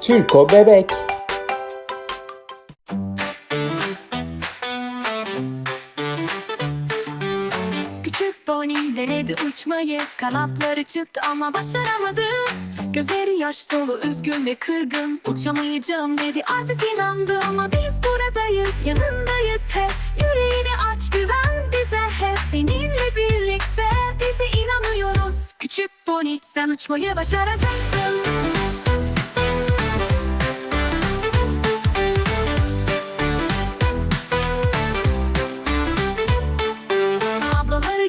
Türko Bebek. Küçük Bonnie denedi uçmayı Kanatları çıktı ama başaramadı. Gözleri yaş dolu üzgün ve kırgın. Uçamayacağım dedi artık inandı Ama biz buradayız yanındayız hep. Yüreğini aç güven bize hep. Seninle birlikte biz de inanıyoruz. Küçük Bonnie sen uçmayı başaracaksın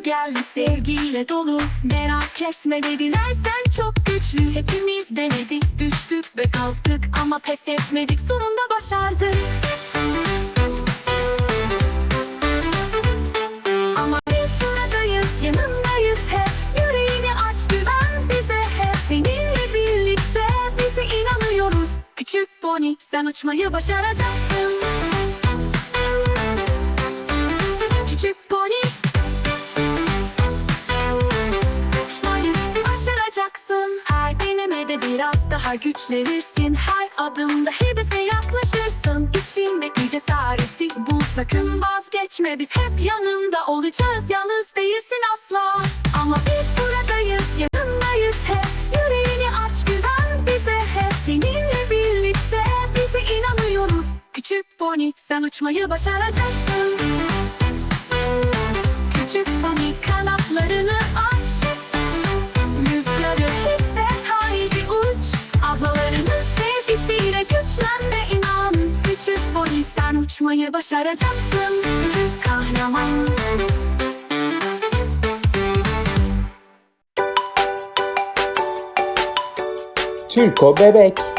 geldi sevgiyle dolu. Merak etme dediler sen çok güçlü. Hepimiz denedik düştük ve kalktık Ama pes etmedik sonunda başardık. Ama biz buradayız yanındayız hep. Yüreğini aç güven bize hep. Seninle birlikte bize inanıyoruz. Küçük Bonnie sen uçmayı başaracaksın başaracaksın Her denemede biraz daha güçlenirsin. Her adımda hedefe yaklaşırsın. İçinde bir cesareti bul. Sakın vazgeçme. Biz hep yanında olacağız. Yalnız değilsin asla. Ama biz buradayız. Yanındayız hep. Yüreğini aç. Güven bize hep. Seninle birlikte bize inanıyoruz. Küçük Bonnie sen uçmayı başaracaksın. Küçük Bonnie kanatlarını uçmayı başaracaksın. Kahraman. Türko Bebek